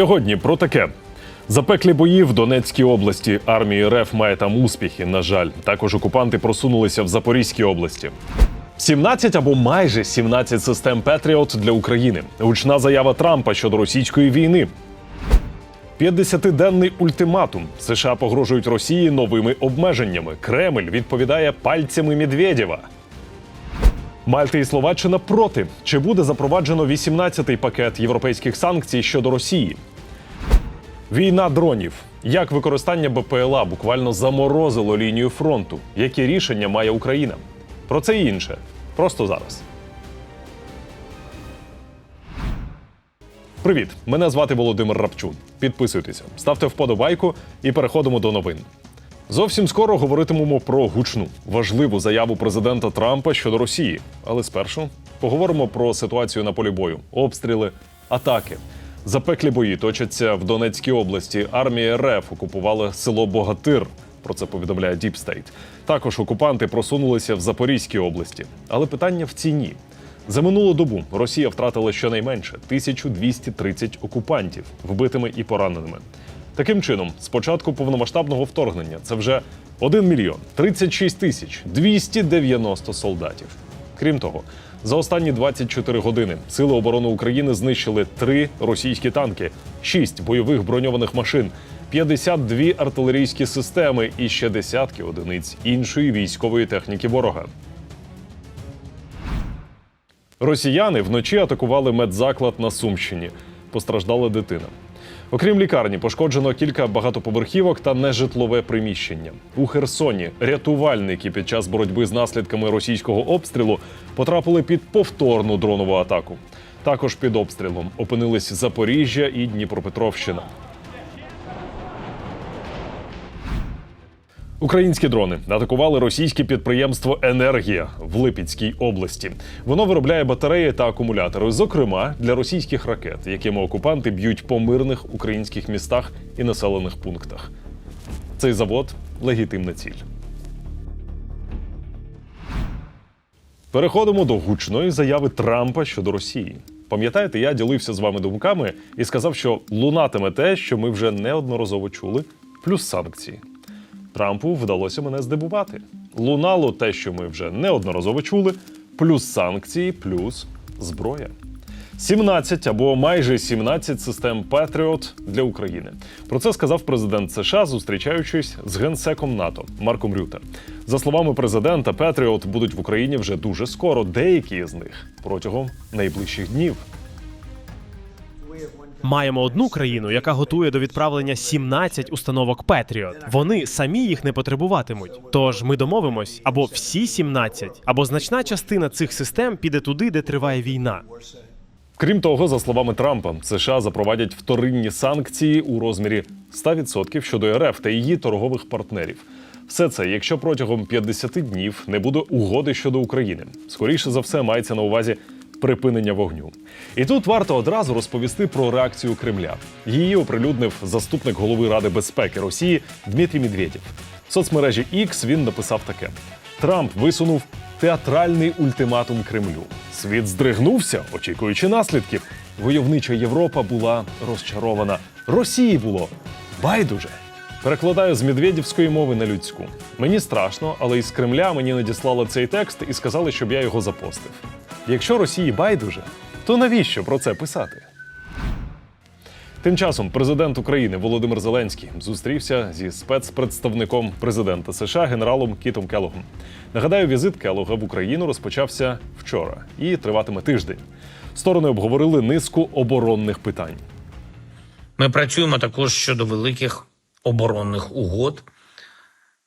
Сьогодні про таке. Запеклі бої в Донецькій області. Армія РФ має там успіхи. На жаль, також окупанти просунулися в Запорізькій області. 17 або майже 17 систем Петріот для України. Гучна заява Трампа щодо російської війни. 50-денний ультиматум. США погрожують Росії новими обмеженнями. Кремль відповідає пальцями Медведєва. Мальта і Словаччина проти. Чи буде запроваджено 18-й пакет європейських санкцій щодо Росії? Війна дронів. Як використання БПЛА буквально заморозило лінію фронту? Які рішення має Україна? Про це і інше. Просто зараз. Привіт! Мене звати Володимир Рапчун. Підписуйтеся, ставте вподобайку і переходимо до новин. Зовсім скоро говоритимемо про гучну важливу заяву президента Трампа щодо Росії. Але спершу поговоримо про ситуацію на полі бою: обстріли, атаки. Запеклі бої точаться в Донецькій області. Армія РФ окупувала село Богатир. Про це повідомляє State. Також окупанти просунулися в Запорізькій області. Але питання в ціні. За минулу добу Росія втратила щонайменше 1230 окупантів, вбитими і пораненими. Таким чином, з початку повномасштабного вторгнення це вже 1 мільйон 36 тисяч 290 солдатів. Крім того, за останні 24 години Сили оборони України знищили три російські танки, 6 бойових броньованих машин, 52 артилерійські системи і ще десятки одиниць іншої військової техніки ворога. Росіяни вночі атакували медзаклад на Сумщині. Постраждала дитина. Окрім лікарні, пошкоджено кілька багатоповерхівок та нежитлове приміщення. У Херсоні рятувальники під час боротьби з наслідками російського обстрілу потрапили під повторну дронову атаку. Також під обстрілом опинились Запоріжжя і Дніпропетровщина. Українські дрони атакували російське підприємство Енергія в Липецькій області. Воно виробляє батареї та акумулятори, зокрема для російських ракет, якими окупанти б'ють по мирних українських містах і населених пунктах. Цей завод легітимна ціль. Переходимо до гучної заяви Трампа щодо Росії. Пам'ятаєте, я ділився з вами думками і сказав, що лунатиме те, що ми вже неодноразово чули, плюс санкції. Трампу вдалося мене здивувати. Лунало те, що ми вже неодноразово чули, плюс санкції, плюс зброя. 17 або майже 17 систем Петріот для України. Про це сказав президент США, зустрічаючись з генсеком НАТО Марком Рюте. За словами президента, Петріот будуть в Україні вже дуже скоро. Деякі з них протягом найближчих днів. Маємо одну країну, яка готує до відправлення 17 установок Петріот. Вони самі їх не потребуватимуть. Тож ми домовимось або всі 17, або значна частина цих систем піде туди, де триває війна. Крім того, за словами Трампа, США запровадять вторинні санкції у розмірі 100% щодо РФ та її торгових партнерів. Все це, якщо протягом 50 днів не буде угоди щодо України, скоріше за все мається на увазі припинення вогню. І тут варто одразу розповісти про реакцію Кремля. Її оприлюднив заступник голови Ради безпеки Росії Дмитрій Медведєв. В соцмережі X він написав таке: Трамп висунув театральний ультиматум Кремлю. Світ здригнувся, очікуючи наслідків. Войовнича Європа була розчарована. Росії було байдуже. Перекладаю з медведівської мови на людську. Мені страшно, але із Кремля мені надіслали цей текст і сказали, щоб я його запостив. Якщо Росії байдуже, то навіщо про це писати? Тим часом президент України Володимир Зеленський зустрівся зі спецпредставником президента США генералом Кітом Келогом. Нагадаю, візит Келога в Україну розпочався вчора і триватиме тиждень. Сторони обговорили низку оборонних питань. Ми працюємо також щодо великих оборонних угод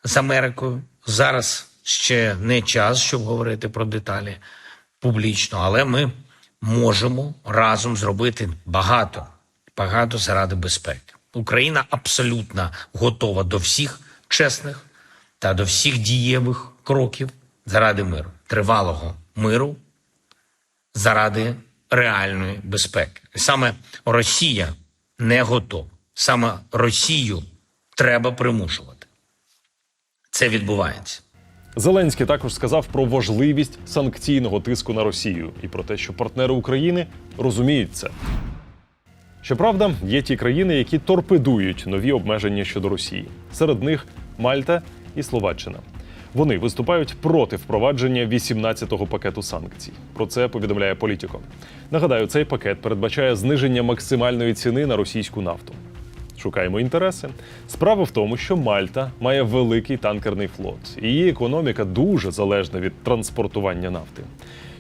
з Америкою. Зараз ще не час, щоб говорити про деталі публічно, але ми можемо разом зробити багато, багато заради безпеки. Україна абсолютно готова до всіх чесних та до всіх дієвих кроків заради миру, тривалого миру, заради реальної безпеки. Саме Росія не готова. Саме Росію треба примушувати. Це відбувається. Зеленський також сказав про важливість санкційного тиску на Росію і про те, що партнери України розуміють це. Щоправда, є ті країни, які торпедують нові обмеження щодо Росії. Серед них Мальта і Словаччина. Вони виступають проти впровадження 18-го пакету санкцій. Про це повідомляє Політіко. Нагадаю, цей пакет передбачає зниження максимальної ціни на російську нафту. Шукаємо інтереси. Справа в тому, що Мальта має великий танкерний флот, і її економіка дуже залежна від транспортування нафти.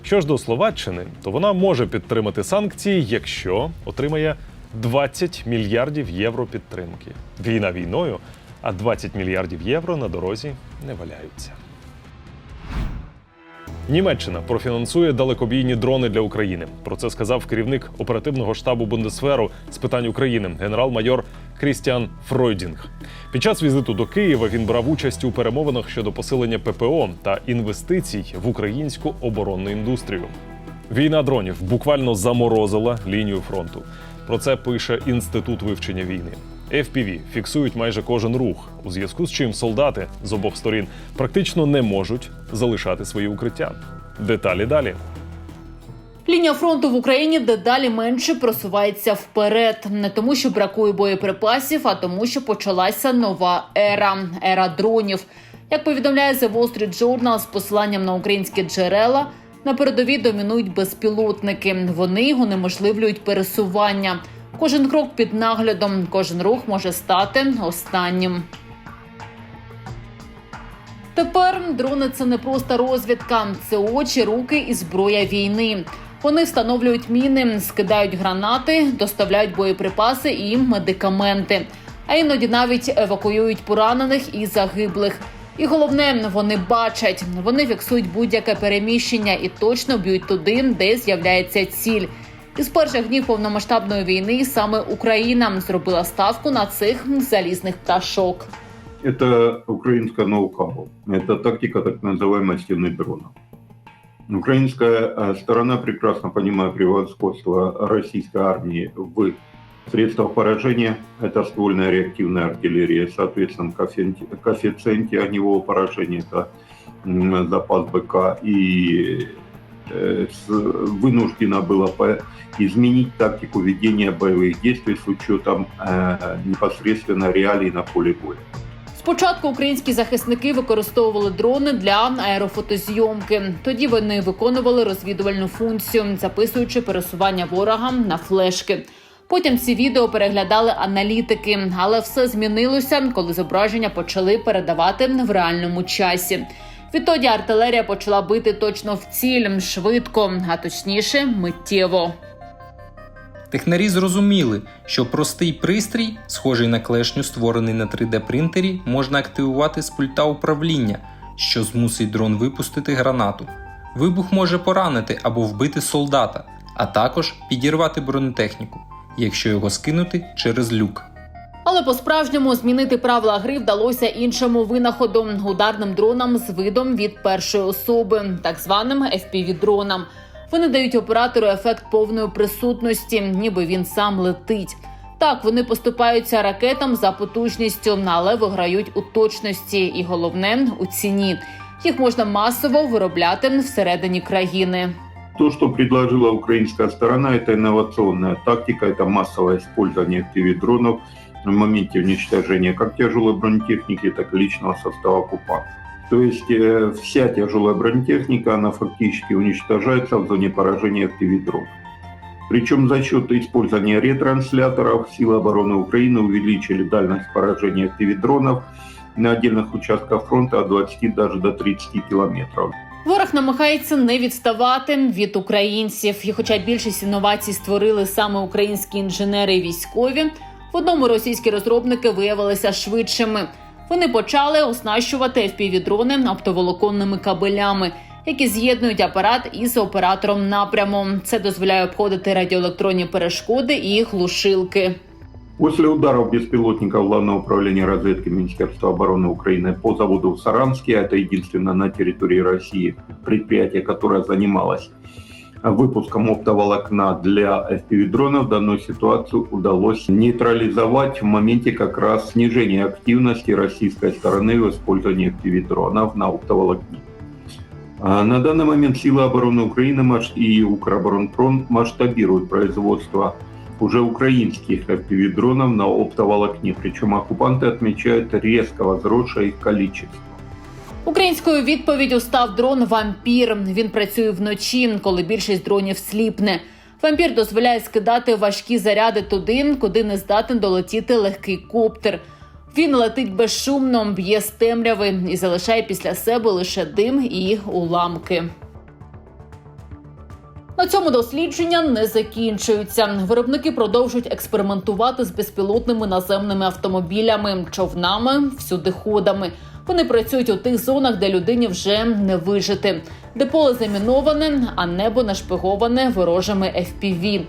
Що ж до Словаччини, то вона може підтримати санкції, якщо отримає 20 мільярдів євро підтримки. Війна війною, а 20 мільярдів євро на дорозі не валяються. Німеччина профінансує далекобійні дрони для України. Про це сказав керівник оперативного штабу Бундесверу з питань України генерал-майор Крістіан Фройдінг. Під час візиту до Києва він брав участь у перемовинах щодо посилення ППО та інвестицій в українську оборонну індустрію. Війна дронів буквально заморозила лінію фронту. Про це пише інститут вивчення війни. FPV фіксують майже кожен рух, у зв'язку з чим солдати з обох сторін практично не можуть залишати свої укриття. Деталі далі. Лінія фронту в Україні дедалі менше просувається вперед, не тому, що бракує боєприпасів, а тому, що почалася нова ера ера дронів. Як повідомляє The Wall Street Journal з посиланням на українські джерела, на передовій домінують безпілотники. Вони унеможливлюють пересування. Кожен крок під наглядом, кожен рух може стати останнім. Тепер дрони це не просто розвідка, це очі, руки і зброя війни. Вони встановлюють міни, скидають гранати, доставляють боєприпаси і медикаменти. А іноді навіть евакуюють поранених і загиблих. І головне, вони бачать, вони фіксують будь-яке переміщення і точно б'ють туди, де з'являється ціль. Із перших днів повномасштабної війни саме Україна зробила ставку на цих залізних пташок. Это украинское ноу-хау. Это тактика так называемой стены дрона. Украинская э, сторона прекрасно понимает превосходство российской армии в средствах поражения. Это ствольная реактивная артиллерия, соответственно, коэффициенте, огневого поражения, это запас БК. И э, была по- изменить тактику ведения боевых действий с учетом э, непосредственно реалий на поле боя. Спочатку українські захисники використовували дрони для аерофотозйомки. Тоді вони виконували розвідувальну функцію, записуючи пересування ворога на флешки. Потім ці відео переглядали аналітики, але все змінилося, коли зображення почали передавати в реальному часі. Відтоді артилерія почала бити точно в ціль швидко, а точніше миттєво. Технарі зрозуміли, що простий пристрій, схожий на клешню, створений на 3D-принтері, можна активувати з пульта управління, що змусить дрон випустити гранату. Вибух може поранити або вбити солдата, а також підірвати бронетехніку, якщо його скинути через люк. Але по-справжньому змінити правила гри вдалося іншому винаходу ударним дронам з видом від першої особи, так званим FPV-дронам. Вони дають оператору ефект повної присутності, ніби він сам летить. Так, вони поступаються ракетам за потужністю, але виграють у точності і головне у ціні. Їх можна масово виробляти всередині країни. То, что предложила украинская сторона, это инновационная тактика, это массовое использование FPV-дронов в моменте уничтожения как тяжелой бронетехники, так и личного состава оккупанта. То есть э, вся тяжелая бронетехника, она фактически уничтожается в зоне поражения FPV-дронов. Причем за счет использования ретрансляторов силы обороны Украины увеличили дальность поражения FPV-дронов на отдельных участках фронта от 20 даже до 30 километров. Ворог намагається не відставати від українців. І хоча більшість інновацій створили саме українські інженери і військові, в одному російські розробники виявилися швидшими. Вони почали оснащувати FPV-дрони оптоволоконними кабелями, які з'єднують апарат із оператором напряму. Це дозволяє обходити радіоелектронні перешкоди і глушилки. После ударов беспилотников Главного управления разведки Министерства обороны Украины по заводу в Саранске, это единственное на территории России предприятие, которое занималось выпуском оптоволокна для FPV-дронов, данную ситуацию удалось нейтрализовать в моменте как раз снижения активности российской стороны в использовании FPV-дронов на оптоволокне. А На данный момент силы обороны Украины и Укроборонпром масштабируют производство уже украинских FPV-дронов на оптоволокне. Причем оккупанты отмечают резко возросшее их количество. Українською відповіддю став дрон Вампір. Він працює вночі, коли більшість дронів сліпне. Вампір дозволяє скидати важкі заряди туди, куди не здатен долетіти легкий коптер. Він летить безшумно, б'є з темряви і залишає після себе лише дим і уламки. На цьому дослідження не закінчуються. Виробники продовжують експериментувати з безпілотними наземними автомобілями, човнами, всюдиходами. Вони працюють у тих зонах, де людині вже не вижити, де поле заміноване, а небо нашпиговане ворожими FPV.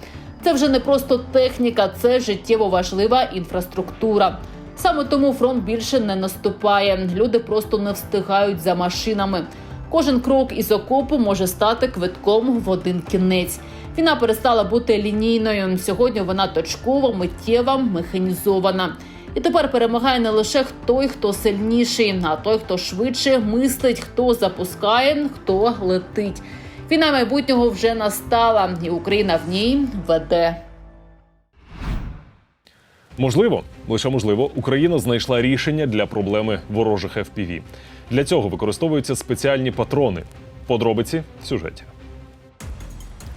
Це вже не просто техніка, це життєво важлива інфраструктура. Саме тому фронт більше не наступає. Люди просто не встигають за машинами. Кожен крок із окопу може стати квитком в один кінець. Війна перестала бути лінійною. Сьогодні вона точкова, миттєва, механізована. І тепер перемагає не лише той, хто сильніший, а той, хто швидше мислить, хто запускає, хто летить. Війна майбутнього вже настала, і Україна в ній веде. Можливо, лише можливо, Україна знайшла рішення для проблеми ворожих FPV. Для цього використовуються спеціальні патрони. Подробиці в сюжеті.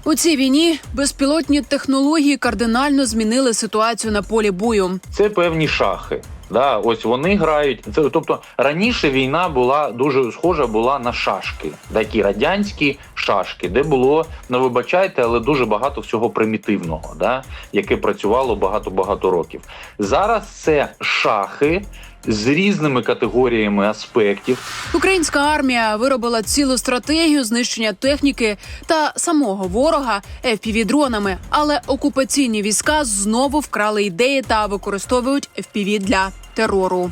У цій війні безпілотні технології кардинально змінили ситуацію на полі бою. це певні шахи. Да, ось вони грають. Це тобто раніше війна була дуже схожа була на шашки, такі радянські шашки, де було, ну вибачайте, але дуже багато всього примітивного, да, яке працювало багато багато років. Зараз це шахи з різними категоріями аспектів. Українська армія виробила цілу стратегію знищення техніки та самого ворога FPV-дронами, але окупаційні війська знову вкрали ідеї та використовують FPV для терору.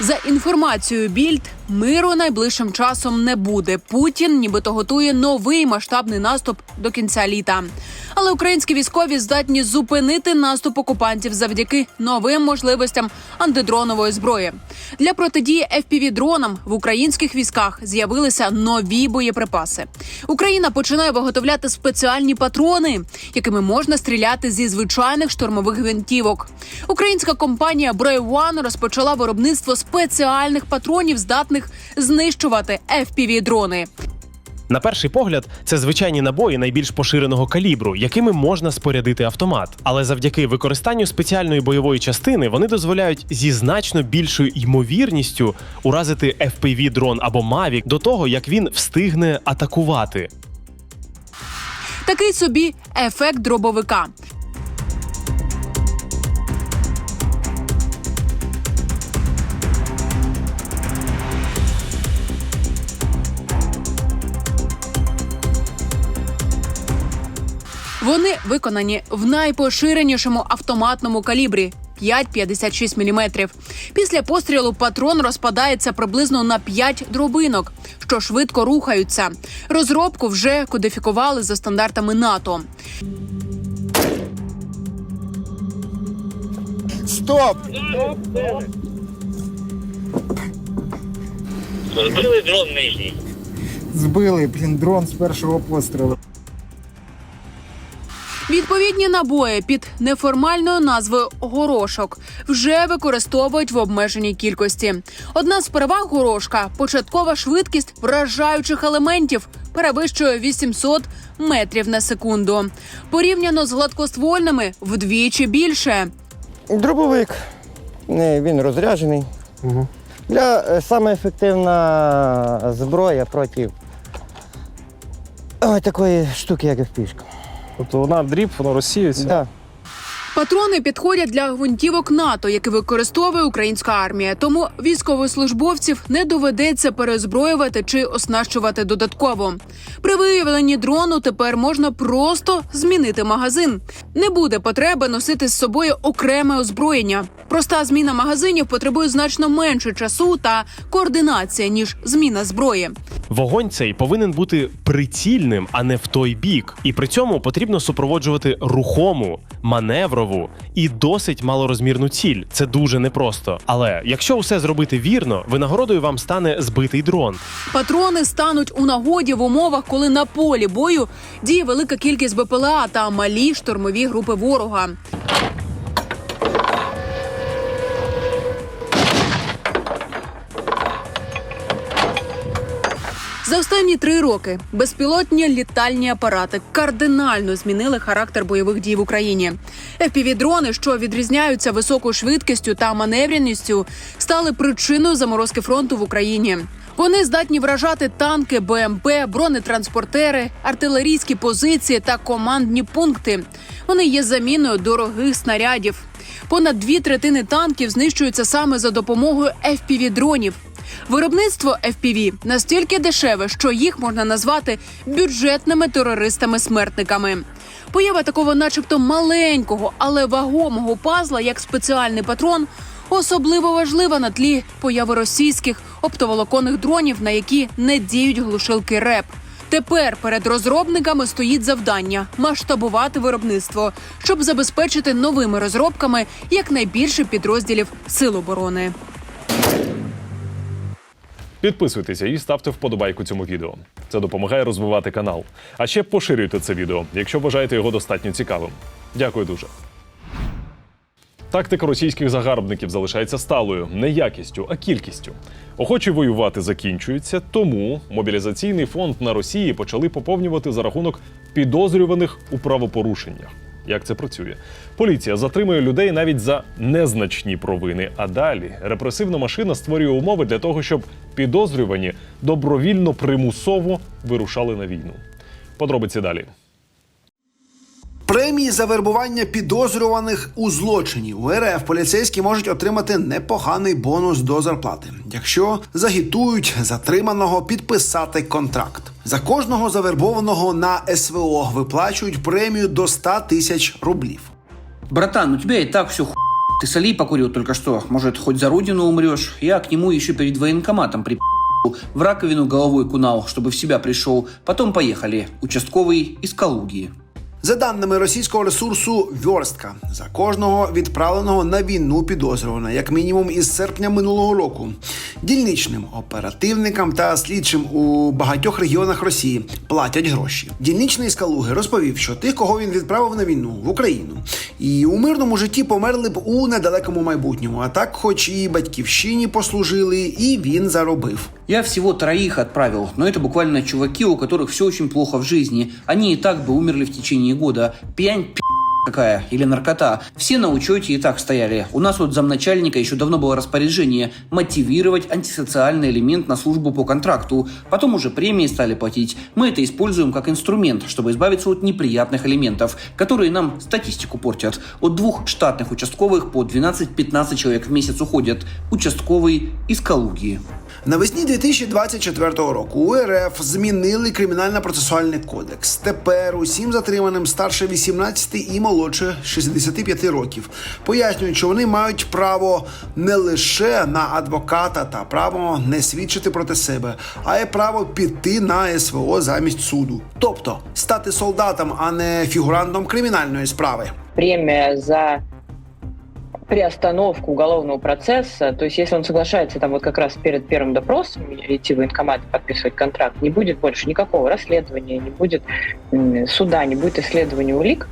За інформацією Більд, миру найближчим часом не буде. Путін нібито готує новий масштабний наступ до кінця літа. Але українські військові здатні зупинити наступ окупантів завдяки новим можливостям антидронової зброї. Для протидії FPV-дронам в українських військах з'явилися нові боєприпаси. Україна починає виготовляти спеціальні патрони, якими можна стріляти зі звичайних штурмових гвинтівок. Українська компанія Brave One розпочала виробництво спеціальних патронів, здатних знищувати FPV-дрони. На перший погляд, це звичайні набої найбільш поширеного калібру, якими можна спорядити автомат. Але завдяки використанню спеціальної бойової частини вони дозволяють зі значно більшою ймовірністю уразити FPV дрон або Mavic до того, як він встигне атакувати. Такий собі ефект дробовика. Вони виконані в найпоширенішому автоматному калібрі 5,56 мм. Після пострілу патрон розпадається приблизно на 5 дробинок, що швидко рухаються. Розробку вже кодифікували за стандартами НАТО. Стоп! Збили дрон нижній. Збили, блін, дрон з першого пострілу. Відповідні набої під неформальною назвою горошок вже використовують в обмеженій кількості. Одна з переваг горошка початкова швидкість вражаючих елементів перевищує 800 метрів на секунду. Порівняно з гладкоствольними вдвічі більше. Дробовик. Він розряджений. Для е, саме ефективна зброя проти такої штуки, як пішка. Тобто вона дріб, воно розсіюється. Да. Патрони підходять для гвинтівок НАТО, які використовує українська армія. Тому військовослужбовців не доведеться перезброювати чи оснащувати додатково. При виявленні дрону тепер можна просто змінити магазин. Не буде потреби носити з собою окреме озброєння. Проста зміна магазинів потребує значно менше часу та координації ніж зміна зброї. Вогонь цей повинен бути прицільним, а не в той бік. І при цьому потрібно супроводжувати рухому, маневрову зборову і досить малорозмірну ціль. Це дуже непросто. Але якщо усе зробити вірно, винагородою вам стане збитий дрон. Патрони стануть у нагоді в умовах, коли на полі бою діє велика кількість БПЛА та малі штурмові групи ворога. Останні три роки безпілотні літальні апарати кардинально змінили характер бойових дій в Україні. FPV-дрони, що відрізняються високою швидкістю та маневреністю, стали причиною заморозки фронту в Україні. Вони здатні вражати танки, БМП, бронетранспортери, артилерійські позиції та командні пункти. Вони є заміною дорогих снарядів. Понад дві третини танків знищуються саме за допомогою FPV-дронів. Виробництво FPV настільки дешеве, що їх можна назвати бюджетними терористами-смертниками. Поява такого, начебто, маленького, але вагомого пазла, як спеціальний патрон, особливо важлива на тлі появи російських оптоволоконних дронів, на які не діють глушилки РЕП. Тепер перед розробниками стоїть завдання масштабувати виробництво, щоб забезпечити новими розробками якнайбільше підрозділів Сил оборони. Підписуйтеся і ставте вподобайку цьому відео. Це допомагає розвивати канал. А ще поширюйте це відео, якщо вважаєте його достатньо цікавим. Дякую дуже. Тактика російських загарбників залишається сталою не якістю, а кількістю. Охочі воювати закінчуються, тому мобілізаційний фонд на Росії почали поповнювати за рахунок підозрюваних у правопорушеннях. Як це працює? Поліція затримує людей навіть за незначні провини. А далі репресивна машина створює умови для того, щоб підозрювані добровільно примусово вирушали на війну. Подробиці далі. Премії за вербування підозрюваних у злочині у РФ поліцейські можуть отримати непоганий бонус до зарплати, якщо загітують затриманого підписати контракт. За кожного завербованого на СВО виплачують премію до 100 тисяч рублів. Братан, у тебя и так все ху... Ты солей покурил только что. Может, хоть за родину умрешь? Я к нему еще перед военкоматом при в раковину головой кунал, чтобы в себя пришел. Потом поехали. Участковый из Калуги. За даними російського ресурсу Вьорстка, за кожного відправленого на війну підозрювано, як мінімум із серпня минулого року, дільничним оперативникам та слідчим у багатьох регіонах Росії платять гроші. Дільничний з Калуги розповів, що тих, кого він відправив на війну в Україну, і у мирному житті померли б у недалекому майбутньому. А так, хоч і батьківщині послужили, і він заробив. Я всего троих отправил, но это буквально чуваки, у которых все очень плохо в жизни. Они и так бы умерли в течение года. Пьянь пи*** какая или наркота. Все на учете и так стояли. У нас вот замначальника еще давно было распоряжение мотивировать антисоциальный элемент на службу по контракту. Потом уже премии стали платить. Мы это используем как инструмент, чтобы избавиться от неприятных элементов, которые нам статистику портят. От двух штатных участковых по 12-15 человек в месяц уходят. Участковый из Калуги. Навесні 2024 року у РФ змінили кримінально-процесуальний кодекс. Тепер усім затриманим старше 18 і молодше 65 років пояснюють, що вони мають право не лише на адвоката та право не свідчити проти себе, а й право піти на СВО замість суду, тобто стати солдатом, а не фігурантом кримінальної справи. премия за приостановку уголовного процесса, то есть если он соглашается там вот как раз перед первым допросом идти в военкомат подписывать контракт, не будет больше никакого расследования, не будет суда, не будет исследования улик,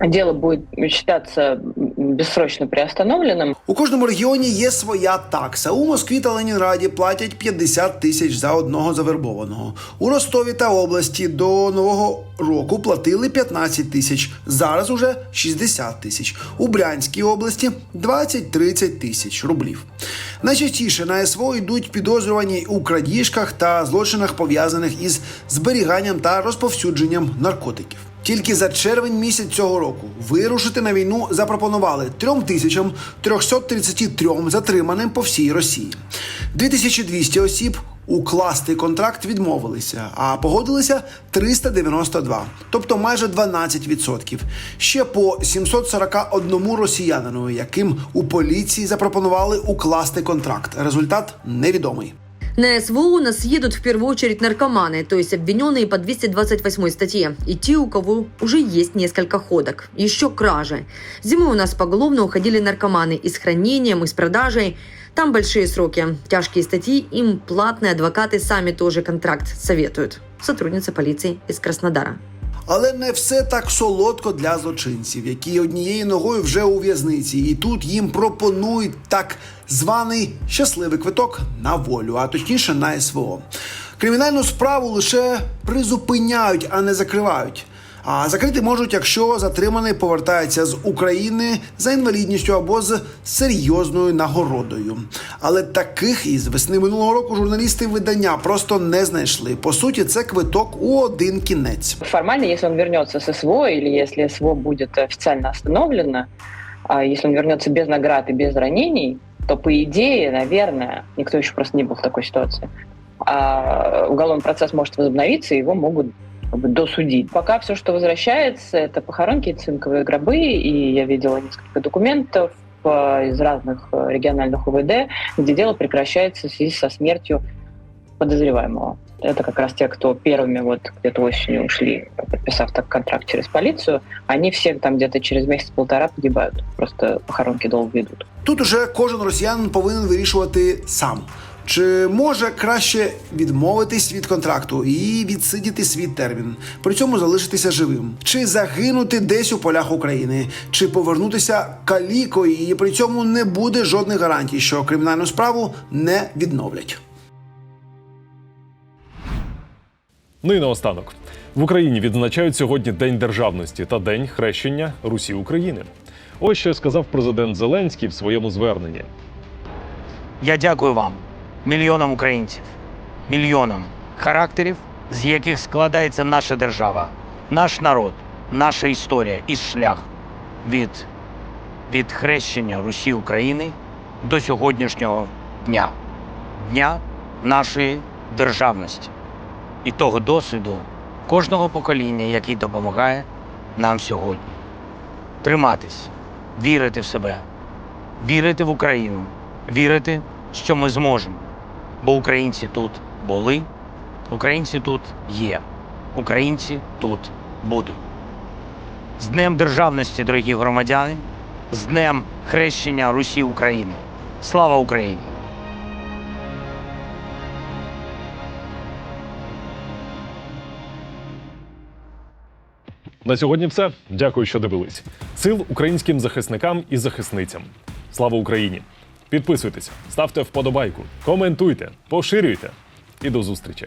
дело будет считаться м, бессрочно приостановленным. У кожному регіоні є своя такса. У Москві та Ленінграді платять 50 тисяч за одного завербованого. У Ростові та області до нового року платили 15 тисяч. Зараз уже 60 тисяч. У Брянській області 20-30 тисяч рублів. Найчастіше на СВО йдуть підозрювані у крадіжках та злочинах пов'язаних із зберіганням та розповсюдженням наркотиків. Тільки за червень місяць цього року вирушити на війну запропонували 3333 затриманим по всій Росії. 2200 осіб укласти контракт відмовилися, а погодилися 392, тобто майже 12%. Ще по 741 росіянину, яким у поліції запропонували укласти контракт. Результат невідомий. На СВО у нас едут в первую очередь наркоманы, то есть обвиненные по 228 статье, и те, у кого уже есть несколько ходок. Еще кражи. Зимой у нас поголовно уходили наркоманы и с хранением, и с продажей. Там большие сроки, тяжкие статьи, им платные адвокаты сами тоже контракт советуют. Сотрудница полиции из Краснодара. Але не все так солодко для злочинців, які однією ногою вже у в'язниці, і тут їм пропонують так званий щасливий квиток на волю, а точніше на СВО. Кримінальну справу лише призупиняють, а не закривають. А закрити можуть, якщо затриманий повертається з України за інвалідністю або з серйозною нагородою. Але таких із весни минулого року журналісти видання просто не знайшли. По суті, це квиток у один кінець. Формально, если он вернется с СВО или если СВО будет официально остановлено, а если он вернется без наград и без ранений, то по идее, наверное, никто еще просто не был в такой ситуации, а уголовный процесс может возобновиться, и его могут как бы, досудить. Пока все, что возвращается, это похоронки, цинковые гробы, и я видела несколько документов э, из разных э, региональных УВД, где дело прекращается в связи со смертью подозреваемого. Это как раз те, кто первыми вот где-то осенью ушли, подписав так контракт через полицию, они все там где-то через месяц-полтора погибают. Просто похоронки долго идут. Тут уже кожен росіянин повинен вирішувати сам. Чи може краще відмовитись від контракту і відсидіти свій термін, при цьому залишитися живим, чи загинути десь у полях України, чи повернутися калікою, і при цьому не буде жодних гарантій, що кримінальну справу не відновлять. Ну і наостанок. В Україні відзначають сьогодні День державності та День хрещення Русі України. Ось що сказав президент Зеленський в своєму зверненні. Я дякую вам, мільйонам українців, мільйонам. Характерів, з яких складається наша держава, наш народ, наша історія і шлях від, від хрещення Русі України до сьогоднішнього дня, дня нашої державності. І того досвіду кожного покоління, який допомагає нам сьогодні. Триматись, вірити в себе, вірити в Україну, вірити, що ми зможемо. Бо українці тут були, українці тут є, українці тут будуть. З Днем Державності, дорогі громадяни, з Днем Хрещення Русі України. Слава Україні! На сьогодні все. Дякую, що дивились. Сил українським захисникам і захисницям. Слава Україні! Підписуйтесь, ставте вподобайку, коментуйте, поширюйте і до зустрічі.